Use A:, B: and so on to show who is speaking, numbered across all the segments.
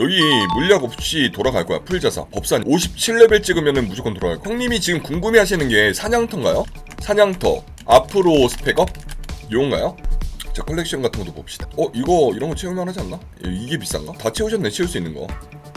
A: 여기 물약 없이 돌아갈 거야 풀자사 법산 57레벨 찍으면은 무조건 돌아갈 거야 형님이 지금 궁금해하시는 게 사냥터인가요? 사냥터 앞으로 스펙업? 요건가요? 자 컬렉션 같은 것도 봅시다 어 이거 이런 거 채우면 하지 않나? 이게 비싼가? 다 채우셨네 채울 수 있는 거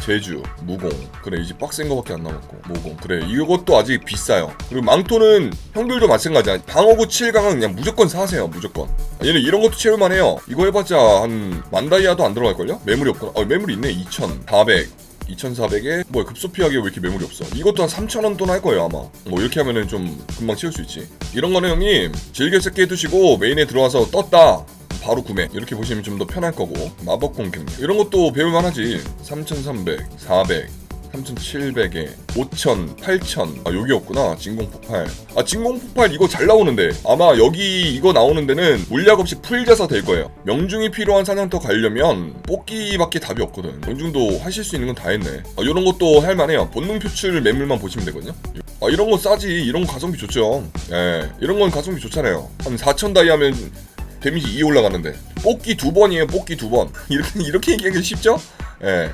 A: 제주, 무공. 그래 이제 빡센 거밖에 안 남았고. 무공. 그래 이것도 아직 비싸요. 그리고 망토는 형들도 마찬가지야 방어구 7강은 그냥 무조건 사세요 무조건. 얘는 이런 것도 채울만 해요. 이거 해봤자 한 만다이아도 안 들어갈걸요? 매물이 없구나 어 매물이 있네. 2400 2400에 뭐야 급소피하게 왜 이렇게 매물이 없어? 이것도 한 3,000원 돈 할 거예요 아마. 뭐 이렇게 하면은 좀 금방 채울 수 있지. 이런 거는 형님 즐겨 찾기 해두시고 메인에 들어와서 떴다 바로 구매. 이렇게 보시면 좀 더 편할 거고. 마법 공격. 이런 것도 배울만 하지. 3300 400 3700에 5000 8000 아 여기 없구나. 진공 폭발. 아 진공 폭발 이거 잘 나오는데. 아마 여기 이거 나오는 데는 물약 없이 풀자사 될 거예요. 명중이 필요한 사냥터 가려면 뽑기밖에 답이 없거든. 명중도 하실 수 있는 건 다 했네. 아 이런 것도 할만해요. 본능 표출 매물만 보시면 되거든요. 아 이런 거 싸지. 이런 거 가성비 좋죠 예. 이런 건 가성비 좋잖아요. 한 4000 다이 하면 데미지 2 올라가는데. 뽑기 두 번이에요 뽑기 두번. 이렇게 이렇게 얘기하기 쉽죠? 예.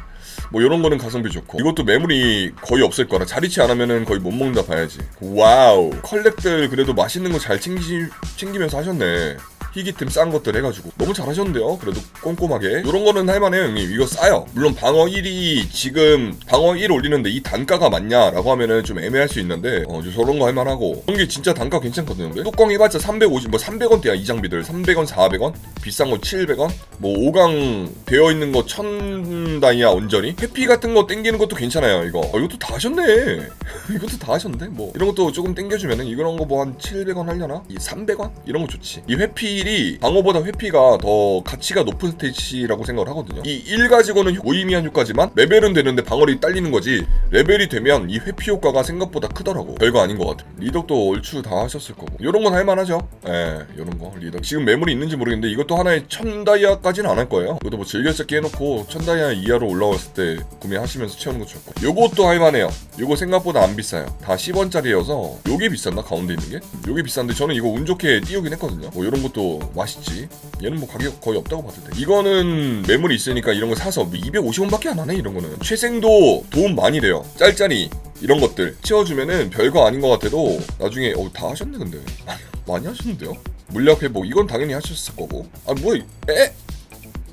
A: 뭐 이런 거는 가성비 좋고. 이것도 매물이 거의 없을 거라. 자리치 안 하면은 거의 못 먹는다 봐야지. 와우. 컬렉들 그래도 맛있는 거 잘 챙기 챙기면서 하셨네 희귀템 싼 것들 해가지고. 너무 잘하셨는데요? 그래도 꼼꼼하게. 이런 거는 할만해요 형님. 이거 싸요. 물론 방어 1이 지금 방어 1 올리는데 이 단가가 맞냐 라고 하면은 좀 애매할 수 있는데 어 저런 거 할만하고. 이런 게 진짜 단가 괜찮거든요 근데 뚜껑 해봤자 350뭐 300원대야 이 장비들. 300원 400원? 비싼 거 700원? 뭐 5강 되어 있는 거 1000 다이아 온전히? 회피 같은 거 땡기는 것도 괜찮아요 이거. 어, 이것도 다 하셨네. 이것도 다 하셨는데 뭐. 이런 것도 조금 땡겨주면은 이런 거 뭐 한 700원 하려나? 이 300원? 이런 거 좋지. 이 회피 일이 방어보다 회피가 더 가치가 높은 스테이지라고 생각을 하거든요. 이 1 가지고는 무의미한 효과지만 레벨은 되는데 방어력이 딸리는 거지 레벨이 되면 이 회피 효과가 생각보다 크더라고. 별거 아닌 것 같아. 리덕도 얼추 다 하셨을 거고. 이런 건 할만하죠? 예 이런 거. 리덕. 지금 매물이 있는지 모르겠는데 이것도 하나에 1000다이아까지는 안 할 거예요. 이것도 뭐 즐겨찾기 해놓고 1000다이아 이하로 올라왔을 때 구매하시면서 채우는 거 좋고 요것도 할만해요. 요거 생각보다 안 비싸요. 다 10원짜리여서 요게 비쌌나 가운데 있는 게? 요게 비싼데 저는 이거 운 좋게 띄우긴 했거든요. 뭐 이런 것도 맛있지. 얘는 뭐 가격 거의 없다고 봐도 돼 이거는 매물이 있으니까 이런 거 사서 뭐 250원밖에 안 하네 이런 거는. 최생도 도움 많이 돼요. 짤짤이 이런 것들. 채워주면은 별거 아닌 것 같아도 나중에 어, 다 하셨네 근데. 많이 하셨는데요? 물약 회복 이건 당연히 하셨을 거고. 아뭐 에?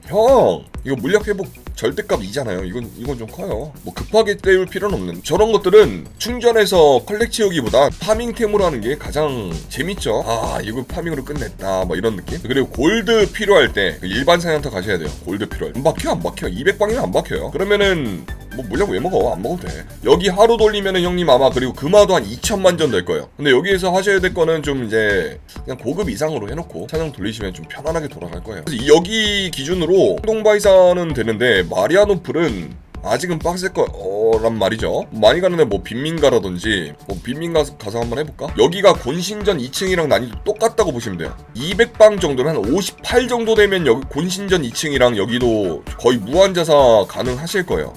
A: 형 이거 물약 회복 절대값 이잖아요. 이건 이건 좀 커요. 뭐 급하게 때울 필요는 없는. 저런 것들은 충전해서 컬렉 채우기보다 파밍템으로 하는 게 가장 재밌죠. 아 이거 파밍으로 끝냈다. 뭐 이런 느낌? 그리고 골드 필요할 때그 일반 사냥터 가셔야 돼요. 골드 필요할 때. 안 박혀 안 박혀. 200방이면 안 박혀요. 그러면은 뭐 물약 왜 먹어 안 먹어도 돼 여기 하루 돌리면은 형님 아마 그리고 금화도 한 2천만 전 될 거예요 근데 여기에서 하셔야 될 거는 좀 이제 그냥 고급 이상으로 해놓고 사냥 돌리시면 좀 편안하게 돌아갈 거예요 그래서 이- 여기 기준으로 동바이사는 되는데 마리아노플은 아직은 빡셀 거란 말이죠. 많이 가는데 뭐 빈민가라든지 뭐 빈민가 가서 한번 해볼까? 여기가 곤신전 2층이랑 난이도 똑같다고 보시면 돼요. 200방 정도면 한 58 정도 되면 여기 곤신전 2층이랑 여기도 거의 무한자사 가능하실 거예요.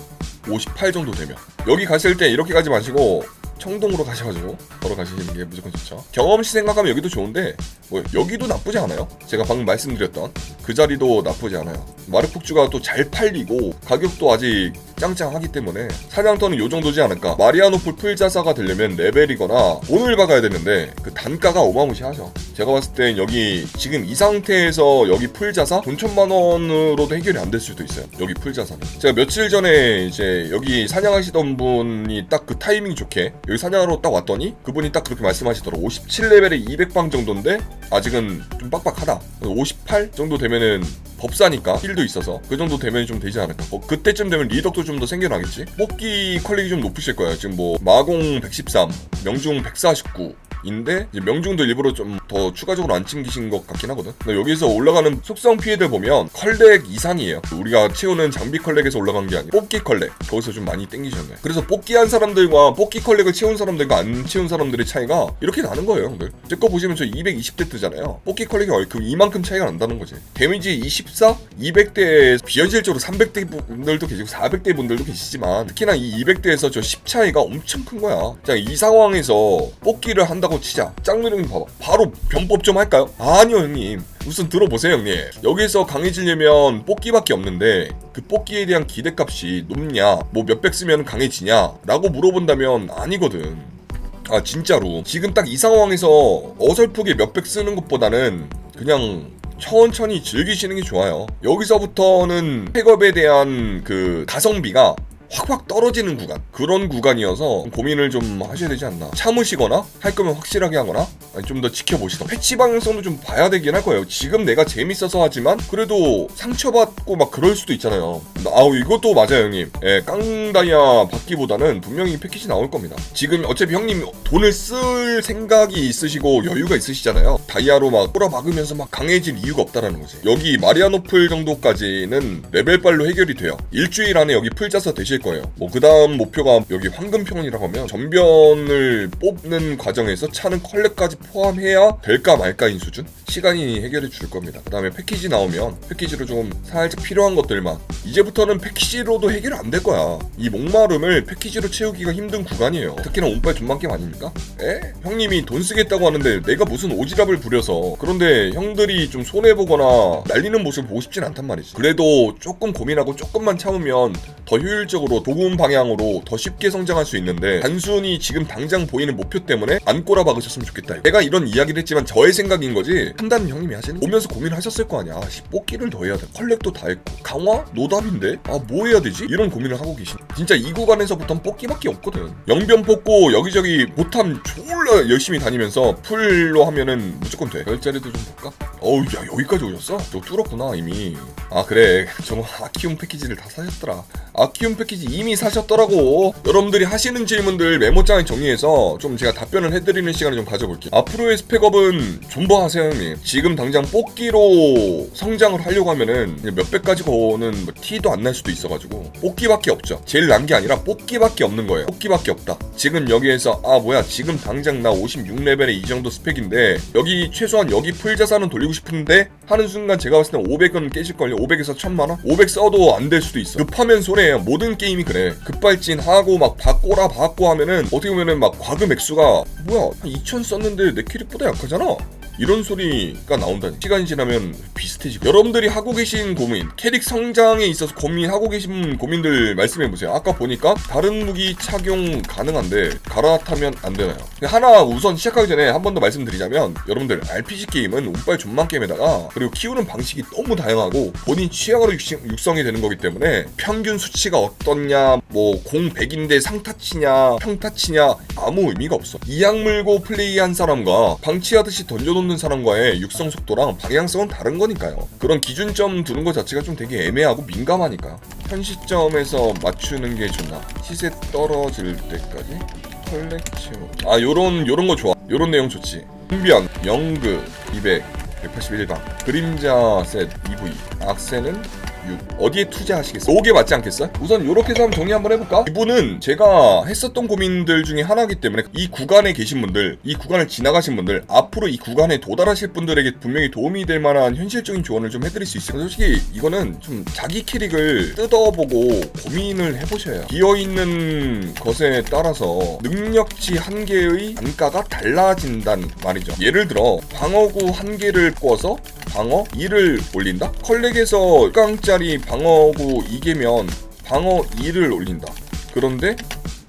A: 58 정도 되면 여기 갔을 때 이렇게 가지 마시고 청동으로 가셔가지고 걸어 가시는 게 무조건 좋죠. 경험치 생각하면 여기도 좋은데 뭐 여기도 나쁘지 않아요. 제가 방금 말씀드렸던 그 자리도 나쁘지 않아요. 마르폭주가 또 잘 팔리고 가격도 아직 짱짱하기 때문에 사냥터는 요 정도지 않을까. 마리아노폴 풀자사가 되려면 레벨이거나 돈을 박아야 되는데 그 단가가 어마무시하죠. 제가 봤을 땐 여기 지금 이 상태에서 여기 풀자사 돈 천만 원으로도 해결이 안 될 수도 있어요. 여기 풀자사는. 제가 며칠 전에 이제 여기 사냥하시던 분이 딱 그 타이밍 좋게 여기 사냥하러 딱 왔더니 그분이 딱 그렇게 말씀하시더라고. 57레벨에 200방 정도인데 아직은 좀 빡빡하다. 58 정도 되면은 법사니까 힐도 있어서 그 정도 되면 좀 되지 않을까. 뭐 그때쯤 되면 리덕도 좀 더 생겨나겠지. 뽑기 퀄릭이 좀 높으실 거예요. 지금 뭐 마공 113, 명중 149. 인데 이제 명중도 일부러 좀 더 추가적으로 안 챙기신 것 같긴 하거든. 근데 여기서 올라가는 속성 피해들 보면 컬렉 이상이에요. 우리가 채우는 장비 컬렉에서 올라간 게 아니고 뽑기 컬렉 거기서 좀 많이 땡기셨네. 그래서 뽑기한 사람들과 뽑기 컬렉을 채운 사람들과 안 채운 사람들의 차이가 이렇게 나는 거예요, 형들. 제 거 보시면 저 220대 뜨잖아요. 뽑기 컬렉이 얼- 그 이만큼 차이가 난다는 거지. 데미지 24, 200대에 비현실적으로 300대 분들도 계시고 400대 분들도 계시지만 특히나 이 200대에서 저 10 차이가 엄청 큰 거야. 자, 이 상황에서 뽑기를 한다 고 치자. 짱누령 봐봐. 바로 변법 좀 할까요? 아니요, 형님. 우선 들어보세요 형님 여기서 강해지려면 뽑기밖에 없는데 그 뽑기에 대한 기대값이 높냐 뭐 몇백 쓰면 강해지냐 라고 물어본다면 아니거든 아 진짜로 지금 딱 이 상황에서 어설프게 몇백 쓰는 것보다는 그냥 천천히 즐기시는 게 좋아요 여기서부터는 팩업에 대한 그 가성비가 확확 떨어지는 구간. 그런 구간이어서 고민을 좀 하셔야 되지 않나. 참으시거나 할 거면 확실하게 하거나 좀 더 지켜보시던. 패치 방향성도 좀 봐야 되긴 할 거예요. 지금 내가 재밌어서 하지만 그래도 상처받고 막 그럴 수도 있잖아요. 아우 이것도 맞아요 형님. 예, 깡다이아 받기보다는 분명히 패키지 나올 겁니다. 지금 어차피 형님 돈을 쓸 생각이 있으시고 여유가 있으시잖아요. 다이아로 막 꼬라박으면서 막 강해질 이유가 없다라는 거지. 여기 마리아노플 정도까지는 레벨빨로 해결이 돼요. 일주일 안에 여기 풀자서 되실 거예요. 뭐 그 다음 목표가 여기 황금평원이라고 하면 전변을 뽑는 과정에서 차는 컬렉까지 포함해야 될까 말까인 수준? 시간이 해결해 줄 겁니다. 그 다음에 패키지 나오면 패키지로 좀 살짝 필요한 것들만. 이제부터는 패키지로도 해결 안 될 거야. 이 목마름을 패키지로 채우기가 힘든 구간이에요. 특히나 존망 게임 아닙니까? 에? 형님이 돈 쓰겠다고 하는데 내가 무슨 오지랖을 부려서 그런데 형들이 좀 손해보거나 날리는 모습을 보고 싶진 않단 말이지. 그래도 조금 고민하고 조금만 참으면 더 효율적으로 도움 방향으로 더 쉽게 성장할 수 있는데 단순히 지금 당장 보이는 목표 때문에 안 꼬라박으셨으면 좋겠다. 내가 이런 이야기를 했지만 저의 생각인 거지? 판단은 형님이 하시는? 오면서 고민하셨을 거 아니야. 아, 씨, 뽑기를 더 해야 돼. 컬렉도 다 했고. 강화? 노답인데? 아 뭐 해야 되지? 이런 고민을 하고 계신. 진짜 이 구간에서부터는 뽑기밖에 없거든. 영변 뽑고 여기저기 보탐 졸라 열심히 다니면서 풀로 하면은 무조건 돼. 별자리도 좀 볼까? 어우 야 여기까지 오셨어? 저 뚫었구나 이미. 아 그래. 저거 아키움 패키지를 다 사셨더라. 아키움 패키지 이미 사셨더라고. 여러분들이 하시는 질문들 메모장에 정리해서 좀 제가 답변을 해드리는 시간을 좀 가져볼게요. 앞으로의 스펙업은 존버하세요 형님. 지금 당장 뽑기로 성장을 하려고 하면은 몇백 가지 거는 뭐 티도 안 날 수도 있어가지고 뽑기밖에 없죠. 제일 난 게 아니라 뽑기밖에 없는 거예요. 뽑기밖에 없다. 지금 여기에서 아 뭐야 지금 당장 나 56레벨에 이 정도 스펙인데 여기 최소한 여기 풀자산은 돌리고 싶은데 하는 순간 제가 봤을 때 500은 깨질걸요. 500에서 1000만원? 500 써도 안 될 수도 있어. 급하면 손해예요. 모든 게임 이 그래. 급발진하고 막 바꼬라 바꼬 하면은 어떻게 보면은 막 과금 액수가 뭐야 한2000 썼는데 내 캐릭보다 약하잖아 이런 소리가 나온다니. 시간이 지나면 비슷해지고. 여러분들이 하고 계신 고민 캐릭 성장에 있어서 고민하고 계신 고민들 말씀해보세요. 아까 보니까 다른 무기 착용 가능한데 갈아타면 안 되나요? 하나 우선 시작하기 전에 한 번 더 말씀드리자면 여러분들 RPG 게임은 운빨 존망 게임에다가 그리고 키우는 방식이 너무 다양하고 본인 취향으로 육성이 되는 거기 때문에 평균 수치가 어떻냐 뭐 공 100인데 상타치냐 평타치냐 아무 의미가 없어. 이악 물고 플레이한 사람과 방치하듯이 던져놓는 사람과의 육성 속도랑 방향성은 다른 거니까요. 그런 기준점 두는 것 자체가 좀 되게 애매하고 민감하니까. 현 시점에서 맞추는 게 좋나? 시세 떨어질 때까지? 컬렉션 아 요런 요런 거 좋아. 요런 내용 좋지. 흥변 영그 200 181방 그림자 셋 EV 악세는 6 어디에 투자하시겠어요? 5개 맞지 않겠어요? 우선 요렇게 해서 한번 정리 한번 해볼까? 이분은 제가 했었던 고민들 중에 하나이기 때문에 이 구간에 계신 분들 이 구간을 지나가신 분들 앞으로 이 구간에 도달하실 분들에게 분명히 도움이 될 만한 현실적인 조언을 좀 해드릴 수 있어요 솔직히 이거는 좀 자기 캐릭을 뜯어보고 고민을 해보셔야 비어있는 것에 따라서 능력치 한 개의 단가가 달라진다는 말이죠 예를 들어 방어구 한 개를 꿔서 방어 2를 올린다? 컬렉에서 1강짜리 방어구 2개면 방어 2를 올린다. 그런데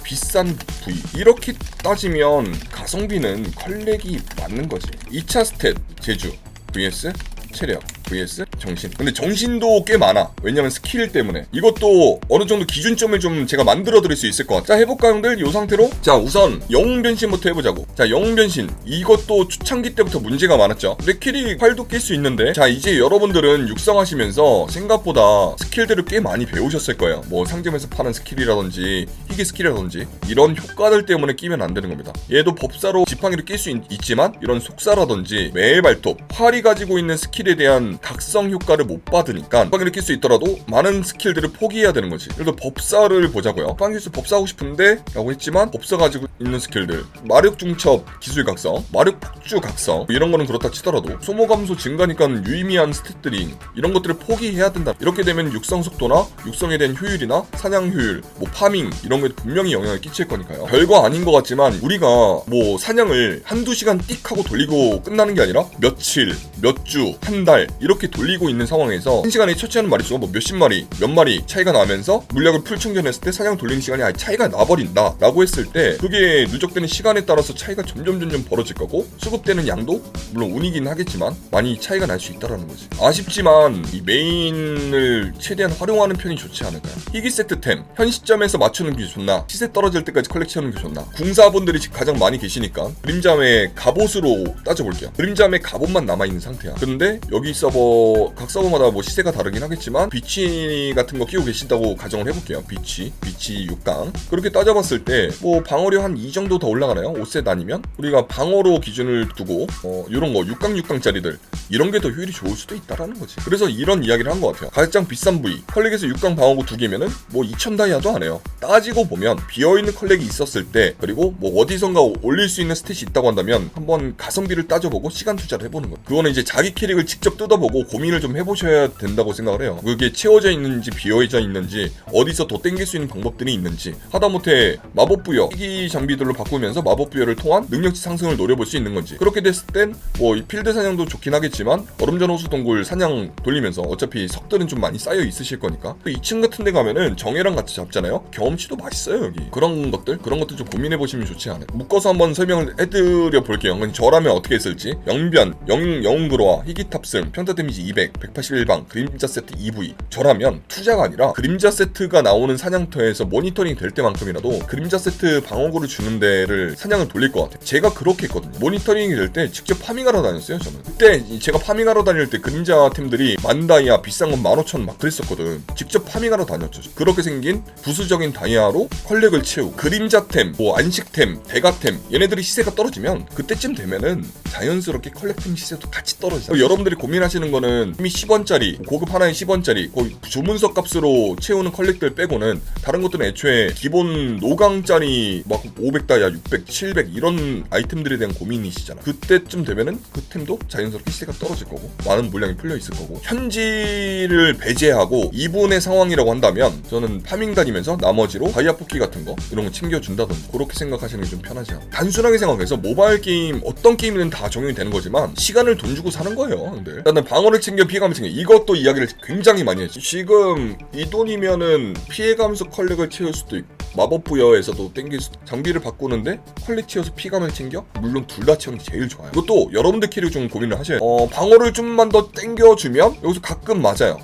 A: 비싼 부위. 이렇게 따지면 가성비는 컬렉이 맞는 거지. 2차 스탯 제주 vs 체력 vs 정신. 근데 정신도 꽤 많아. 왜냐면 스킬 때문에. 이것도 어느 정도 기준점을 좀 제가 만들어 드릴 수 있을 것 같아. 자, 해볼까, 형들? 이 상태로? 자, 우선 영웅 변신부터 해보자고. 자, 영웅 변신. 이것도 초창기 때부터 문제가 많았죠. 내 캐릭 활도 낄 수 있는데. 자, 이제 여러분들은 육성하시면서 생각보다 스킬들을 꽤 많이 배우셨을 거예요. 뭐 상점에서 파는 스킬이라든지 희귀 스킬이라든지 이런 효과들 때문에 끼면 안 되는 겁니다. 얘도 법사로 지팡이를 낄 수 있지만 이런 속사라든지 매의 발톱, 활이 가지고 있는 스킬에 대한 각성 효과를 못 받으니까 지팡이를 낄수 있더라도 많은 스킬들을 포기해야 되는 거지. 그래서 법사를 보자고요. 빵기수 법사하고 싶은데 라고 했지만 법사 가지고 있는 스킬들 마력 중첩 기술 각성, 마력 폭주 각성 뭐 이런 거는 그렇다 치더라도 소모 감소 증가니까 유의미한 스탯들이 이런 것들을 포기해야 된다. 이렇게 되면 육성 속도나 육성에 대한 효율이나 사냥 효율, 뭐 파밍 이런 거에 분명히 영향을 끼칠 거니까요. 별거 아닌 것 같지만 우리가 뭐 사냥을 한두 시간 띡 하고 돌리고 끝나는 게 아니라 며칠, 몇 주, 한 달 이렇게 돌리고 있는 상황에서 한 시간에 처치하는 마리수가 뭐 몇십 마리, 몇 마리 차이가 나면서 물약을 풀 충전했을 때 사냥 돌리는 시간이 아예 차이가 나버린다 라고 했을 때 그게 누적되는 시간에 따라서 차이가 점점 점점 벌어질 거고 수급되는 양도 물론 운이긴 하겠지만 많이 차이가 날 수 있다라는 거지. 아쉽지만 이 메인을 최대한 활용하는 편이 좋지 않을까요? 희귀 세트템. 현 시점에서 맞추는 게 좋나? 시세 떨어질 때까지 컬렉션하는 게 좋나? 궁사분들이 지금 가장 많이 계시니까 그림잠의 갑옷으로 따져볼게요. 그림잠의 갑옷만 남아있는 상태야. 근데 여기 서버 각 서버마다 뭐 시세가 다르긴 하겠지만 비치 같은 거 끼고 계신다고 가정을 해볼게요. 비치 비치 6강. 그렇게 따져봤을 때 뭐 방어력 한 2 정도 더 올라가나요? 5셋 아니면? 우리가 방어로 기준을 두고 어 요런 거 6강 6강짜리들 이런 게 더 효율이 좋을 수도 있다라는 거지. 그래서 이런 이야기를 한 것 같아요. 가장 비싼 부위. 컬렉에서 6강 방어구 두 개면은 뭐 2천 다이아도 안 해요. 따지고 보면 비어 있는 컬렉이 있었을 때 그리고 뭐 어디선가 올릴 수 있는 스탯이 있다고 한다면 한번 가성비를 따져보고 시간 투자를 해보는 거예요 그거는 이제 자기 캐릭을 직접 뜯어 보고 고민을 좀 해보셔야 된다고 생각을 해요. 그게 채워져 있는지 비어져 있는지 어디서 더 땡길 수 있는 방법들이 있는지. 하다못해 마법 부여. 희귀 장비들로 바꾸면서 마법 부여를 통한 능력치 상승을 노려볼 수 있는 건지. 그렇게 됐을 땐 뭐 필드 사냥도 좋긴 하겠지만 얼음전 호수 동굴 사냥 돌리면서 어차피 석들은 좀 많이 쌓여 있으실 거니까. 또 2층 같은 데 가면은 정예랑 같이 잡잖아요? 경험치도 맛있어요 여기. 그런 것들 그런 것들 좀 고민해 보시면 좋지 않아요? 묶어서 한번 설명을 해드려 볼게요. 저라면 어떻게 했을지. 영변 영, 영웅 그로와 희귀 탑승 평타 데미지 200 181방 그림자 세트 EV 저라면 투자가 아니라 그림자 세트가 나오는 사냥터에서 모니터링 될 때만큼이라도 그림자 세트 방어구를 주는 데를 사냥을 돌릴 것 같아요. 제가 그렇게 했거든요. 모니터링이 될 때 직접 파밍하러 다녔어요 저는. 그때 이 제가 파밍하러 다닐 때 그림자 템들이 만 다이아 비싼 건 15,000 막 그랬었거든. 직접 파밍하러 다녔죠. 그렇게 생긴 부수적인 다이아로 컬렉을 채우고 그림자템 뭐 안식템 대가템 얘네들이 시세가 떨어지면 그때쯤 되면은 자연스럽게 컬렉템 시세도 같이 떨어지죠. 여러분들이 고민하시는 거는 이미 10원짜리 고급 하나에 10원짜리 거의 주문석 값으로 채우는 컬렉들 빼고는 다른 것들은 애초에 기본 노강짜리 막 500다이아 600 700 이런 아이템들에 대한 고민이시잖아. 그때쯤 되면은 그 템도 자연스럽게 시세가 떨어질 거고 많은 물량이 풀려 있을 거고 현지를 배제하고 2분의 상황이라고 한다면 저는 파밍 다니면서 나머지로 다이아 뽑기 같은 거 이런 거 챙겨준다든지 그렇게 생각하시는 게 좀 편하죠 단순하게 생각해서 모바일 게임 어떤 게임이든 다 적용이 되는 거지만 시간을 돈 주고 사는 거예요 근데. 일단은 방어를 챙겨 피해가면서 챙겨. 이것도 이야기를 굉장히 많이 했지 지금 이 돈이면은 피해가면서 컬렉을 채울 수도 있고 마법 부여에서도 땡길 수 장비를 바꾸는데 퀄리 채워서 피감을 챙겨? 물론 둘 다 채우는 게 제일 좋아요. 이것도 여러분들 캐릭 좀 고민을 하셔야 돼요. 어, 방어를 좀만 더 땡겨주면 여기서 가끔 맞아요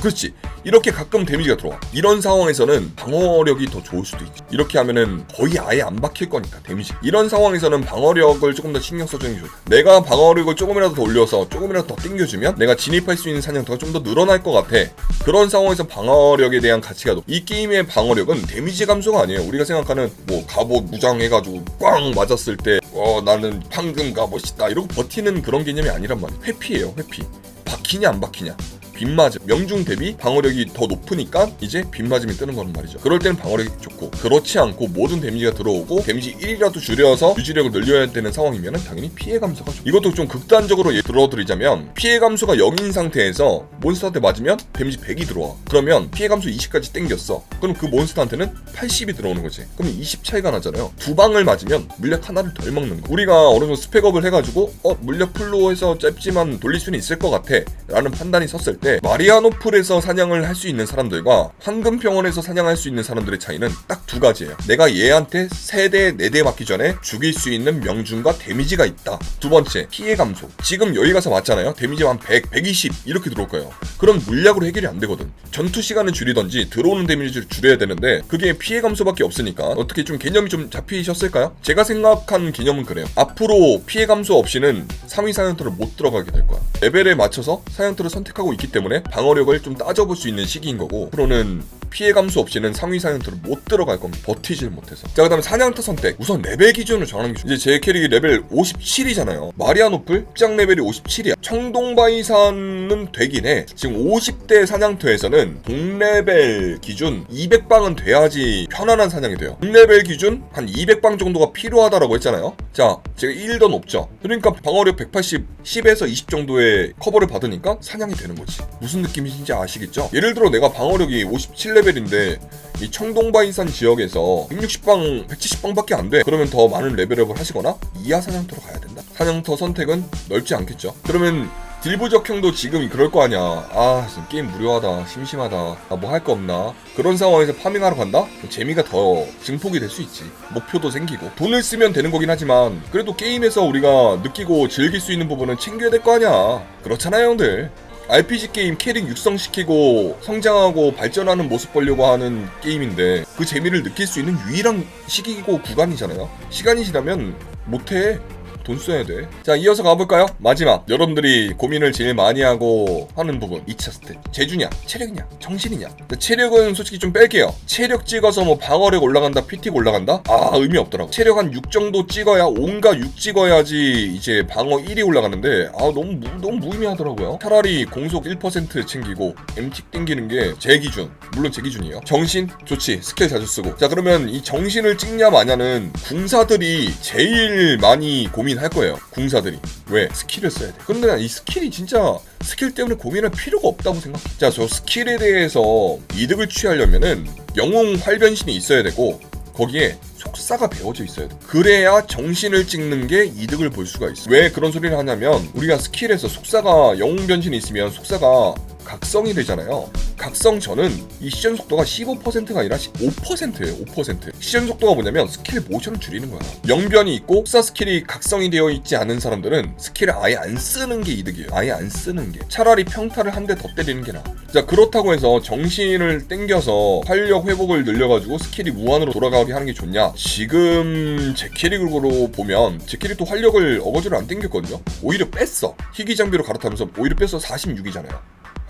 A: 그렇지. 이렇게 가끔 데미지가 들어와. 이런 상황에서는 방어력이 더 좋을 수도 있지. 이렇게 하면은 거의 아예 안 박힐 거니까 데미지. 이런 상황에서는 방어력을 조금 더 신경 써주는 게 좋아. 내가 방어력을 조금이라도 더 올려서 조금이라도 더 땡겨주면 내가 진입할 수 있는 사냥터가 좀 더 늘어날 것 같아. 그런 상황에서 방어력에 대한 가치가 높. 이 게임의 방어력은 데미지 감소가 아니에요. 우리가 생각하는 뭐 갑옷 무장해가지고 꽝 맞았을 때 어 나는 황금 갑옷이다 이러고 버티는 그런 개념이 아니란 말이야. 회피예요 회피. 박히냐 안 박히냐 빗맞음. 명중 대비 방어력이 더 높으니까 이제 빗맞음이 뜨는 거란 말이죠. 그럴 때는 방어력이 좋고 그렇지 않고 모든 데미지가 들어오고 데미지 1이라도 줄여서 유지력을 늘려야 되는 상황이면 당연히 피해 감소가 좋고 이것도 좀 극단적으로 예- 들어드리자면 피해 감소가 0인 상태에서 몬스터한테 맞으면 데미지 100이 들어와. 그러면 피해 감소 20까지 땡겼어. 그럼 그 몬스터한테는 80이 들어오는 거지. 그럼 20 차이가 나잖아요. 두 방을 맞으면 물약 하나를 덜 먹는 거. 우리가 어느 정도 스펙업을 해가지고 어 물약 풀로 해서 짧지만 돌릴 수는 있을 것 같아 라는 판단이 섰을 때 마리아노플에서 사냥을 할 수 있는 사람들과 황금평원에서 사냥할 수 있는 사람들의 차이는 딱 두 가지예요. 내가 얘한테 3대 4대 맞기 전에 죽일 수 있는 명중과 데미지가 있다. 두 번째 피해 감소. 지금 여기 가서 맞잖아요. 데미지 한 100, 120 이렇게 들어올 거예요. 그럼 물약으로 해결이 안 되거든. 전투 시간을 줄이던지 들어오는 데미지를 줄여야 되는데 그게 피해 감소밖에 없으니까 어떻게 좀 개념이 좀 잡히셨을까요? 제가 생각한 개념은 그래요. 앞으로 피해 감소 없이는 3위 사냥터를 못 들어가게 될 거야. 레벨에 맞춰서 사냥터를 선택하고 있기 때문에 방어력을 좀 따져볼 수 있는 시기인 거고 앞으로는 피해 감소 없이는 상위 사냥터를 못 들어갈 겁니다. 버티질 못해서. 자, 그 다음에 사냥터 선택. 우선 레벨 기준을 정하는 게 좋- 이제 제 캐릭이 레벨 57이잖아요. 마리아노플 입장 레벨이 57이야. 청동바이산은 되긴 해. 지금 50대 사냥터에서는 동레벨 기준 200방은 돼야지 편안한 사냥이 돼요. 동레벨 기준 한 200방 정도가 필요하다라고 했잖아요. 자, 제가 1더 높죠. 그러니까 방어력 180, 10에서 20 정도의 커버를 받으니까 사냥이 되는 거지. 무슨 느낌인지 아시겠죠? 예를 들어 내가 방어력이 57레벨 인데 이 청동바이산 지역에서 160방, 170방밖에 안 돼. 그러면 더 많은 레벨업을 하시거나 이하 사냥터로 가야 된다. 사냥터 선택은 넓지 않겠죠. 그러면 딜부 적형도 지금 그럴 거 아니야. 아, 지금 게임 무료하다. 심심하다. 아, 뭐 할 거 없나? 그런 상황에서 파밍하러 간다? 재미가 더 증폭이 될 수 있지. 목표도 생기고. 돈을 쓰면 되는 거긴 하지만, 그래도 게임에서 우리가 느끼고 즐길 수 있는 부분은 챙겨야 될 거 아니야. 그렇잖아요, 형들. RPG 게임 캐릭 육성시키고 성장하고 발전하는 모습 보려고 하는 게임인데 그 재미를 느낄 수 있는 유일한 시기고 구간이잖아요. 시간이 지나면 못해. 돈 써야 돼. 자, 이어서 가볼까요? 마지막. 여러분들이 고민을 제일 많이 하고 하는 부분. 2차 스텝. 재주냐? 체력이냐? 정신이냐? 체력은 솔직히 좀 뺄게요. 체력 찍어서 뭐 방어력 올라간다, 피틱 올라간다? 아, 의미 없더라고. 체력 한 6 정도 찍어야, 온갖 6 찍어야지 이제 방어 1이 올라가는데, 아, 너무, 무, 너무 무의미하더라고요. 차라리 공속 1% 챙기고, MT 땡기는 게 제 기준. 물론 제 기준이에요. 정신? 좋지. 스킬 자주 쓰고. 자, 그러면 이 정신을 찍냐 마냐는 궁사들이 제일 많이 고민 할 거예요. 궁사들이. 왜? 스킬을 써야 돼. 그런데 난 이 스킬이 진짜 스킬 때문에 고민할 필요가 없다고 생각해. 자, 저 스킬에 대해서 이득을 취하려면은 영웅 활변신이 있어야 되고 거기에 속사가 배워져 있어야 돼. 그래야 정신을 찍는 게 이득을 볼 수가 있어. 왜 그런 소리를 하냐면 우리가 스킬에서 속사가 영웅 변신이 있으면 속사가 각성이 되잖아요. 각성 전은 이 시전 속도가 15%가 아니라 5%예요. 5%. 시전 속도가 뭐냐면 스킬 모션을 줄이는 거야. 영변이 있고 속사 스킬이 각성이 되어 있지 않은 사람들은 스킬을 아예 안 쓰는 게 이득이에요. 아예 안 쓰는 게. 차라리 평타를 한 대 더 때리는 게 나아. 자 그렇다고 해서 정신을 땡겨서 활력 회복을 늘려가지고 스킬이 무한으로 돌아가게 하는 게 좋냐? 지금 제 캐릭으로 보면 제 캐릭도 활력을 어거지로 안 땡겼거든요. 오히려 뺐어. 희귀 장비로 갈아타면서 오히려 뺐어 46이잖아요.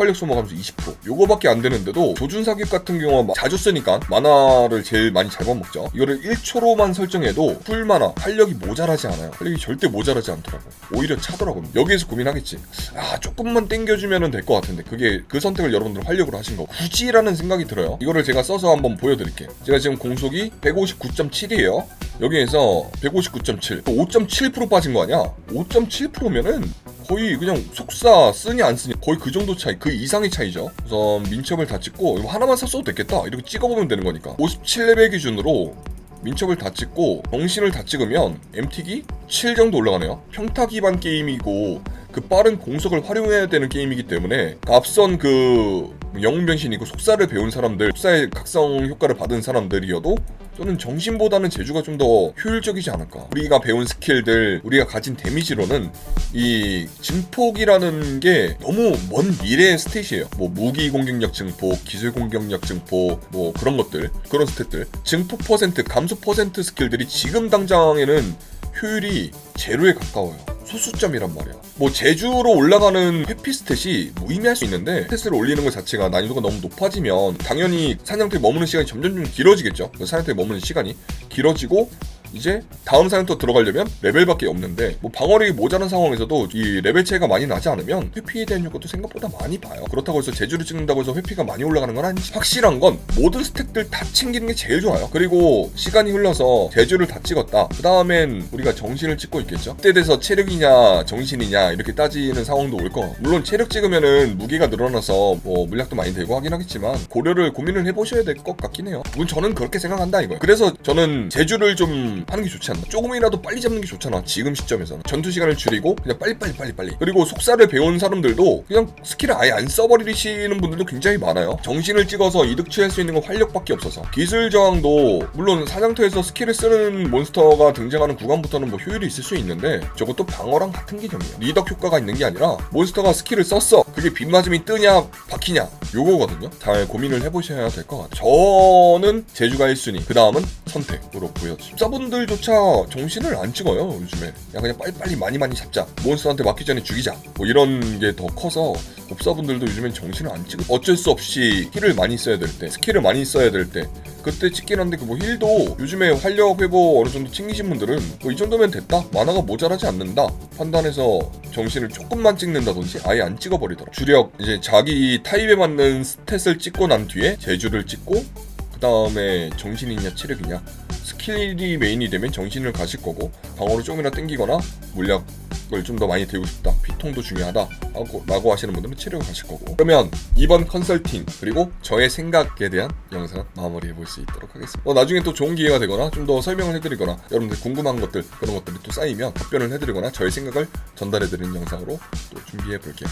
A: 활력 소모하면서 20% 요거밖에 안 되는데도 조준 사격 같은 경우 막 자주 쓰니까 만화를 제일 많이 잡아먹죠. 이거를 1초로만 설정해도 풀 만화 활력이 모자라지 않아요. 활력이 절대 모자라지 않더라고 오히려 차더라고 여기에서 고민하겠지. 아 조금만 땡겨주면 될 것 같은데 그게 그 선택을 여러분들 활력으로 하신 거 굳이라는 생각이 들어요. 이거를 제가 써서 한번 보여드릴게요. 제가 지금 공속이 159.7이에요. 여기에서 159.7 5.7% 빠진 거 아니야? 5.7%면은 거의 그냥 속사 쓰니 안 쓰니 거의 그 정도 차이 그 이상의 차이죠. 우선 민첩을 다 찍고 이거 하나만 샀어도 됐겠다. 이렇게 찍어보면 되는 거니까. 57레벨 기준으로 민첩을 다 찍고 정신을 다 찍으면 MT기 7 정도 올라가네요. 평타 기반 게임이고 그 빠른 공속을 활용해야 되는 게임이기 때문에 앞선 그 영웅 변신이고 속사를 배운 사람들 속사의 각성 효과를 받은 사람들이어도 또는 정신보다는 제주가 좀 더 효율적이지 않을까. 우리가 배운 스킬들, 우리가 가진 데미지로는 이 증폭이라는 게 너무 먼 미래의 스탯이에요. 뭐 무기 공격력 증폭, 기술 공격력 증폭, 뭐 그런 것들, 그런 스탯들. 증폭 퍼센트, 감소 퍼센트 스킬들이 지금 당장에는 효율이 제로에 가까워요. 소수점이란 말이야. 뭐 제주로 올라가는 회피 스탯이 무의미할 수 있는데 스탯을 올리는 것 자체가 난이도가 너무 높아지면 당연히 사냥터에 머무는 시간이 점점 좀 길어지겠죠. 그 사냥터에 머무는 시간이 길어지고 이제 다음 사냥터 들어가려면 레벨밖에 없는데 뭐 방어력이 모자란 상황에서도 이 레벨 차이가 많이 나지 않으면 회피에 대한 효과도 생각보다 많이 봐요. 그렇다고 해서 제주를 찍는다고 해서 회피가 많이 올라가는 건 아니지. 확실한 건 모든 스택들 다 챙기는 게 제일 좋아요. 그리고 시간이 흘러서 제주를 다 찍었다. 그 다음엔 우리가 정신을 찍고 있겠죠. 그때 돼서 체력이냐 정신이냐 이렇게 따지는 상황도 올 거. 물론 체력 찍으면은 무게가 늘어나서 뭐 물약도 많이 되고 하긴 하겠지만 고려를 고민을 해보셔야 될 것 같긴 해요. 물론 저는 그렇게 생각한다 이거예요. 그래서 저는 제주를 좀 하는 게 좋지 않나. 조금이라도 빨리 잡는 게 좋잖아. 지금 시점에서는 전투 시간을 줄이고 그냥 빨리 빨리 빨리 빨리. 그리고 속사를 배운 사람들도 그냥 스킬을 아예 안 써버리시는 분들도 굉장히 많아요. 정신을 찍어서 이득 취할 수 있는 건 활력밖에 없어서 기술 저항도 물론 사냥터에서 스킬을 쓰는 몬스터가 등장하는 구간부터는 뭐 효율이 있을 수 있는데 저것도 방어랑 같은 개념이에요. 리덕 효과가 있는 게 아니라 몬스터가 스킬을 썼어. 그게 빗맞음이 뜨냐 박히냐 요거거든요. 잘 고민을 해보셔야 될 것 같아요. 저는 제주가 1순위 그 다음은 선택으로 보여집니다. 습 자분들조차 정신을 안 찍어요 요즘에. 야 그냥 빨리빨리 많이 많이 잡자. 몬스터한테 맞기 전에 죽이자. 뭐 이런 게 더 커서 법사분들도 요즘엔 정신을 안 찍어. 어쩔 수 없이 힐을 많이 써야 될 때, 스킬을 많이 써야 될 때, 그때 찍긴 한데 그 뭐 힐도 요즘에 활력 회복 어느 정도 챙기신 분들은 뭐 이 정도면 됐다. 만화가 모자라지 않는다. 판단해서 정신을 조금만 찍는다든지 아예 안 찍어버리더라. 주력 이제 자기 타입에 맞는 스탯을 찍고 난 뒤에 제주를 찍고 그 다음에 정신이냐 체력이냐 스킬이 메인이 되면 정신을 가실 거고 방어를 조금이나 땡기거나 물약 체력을 좀 더 많이 들고 싶다. 피통도 중요하다. 하고 라고 하시는 분들은 체력을 가실 거고. 그러면 이번 컨설팅 그리고 저의 생각에 대한 영상은 마무리해 볼 수 있도록 하겠습니다. 어, 나중에 또 좋은 기회가 되거나 좀 더 설명을 해드리거나 여러분들 궁금한 것들 그런 것들이 또 쌓이면 답변을 해드리거나 저의 생각을 전달해 드리는 영상으로 또 준비해 볼게요.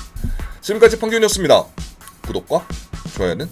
A: 지금까지 판균이었습니다. 구독과 좋아요는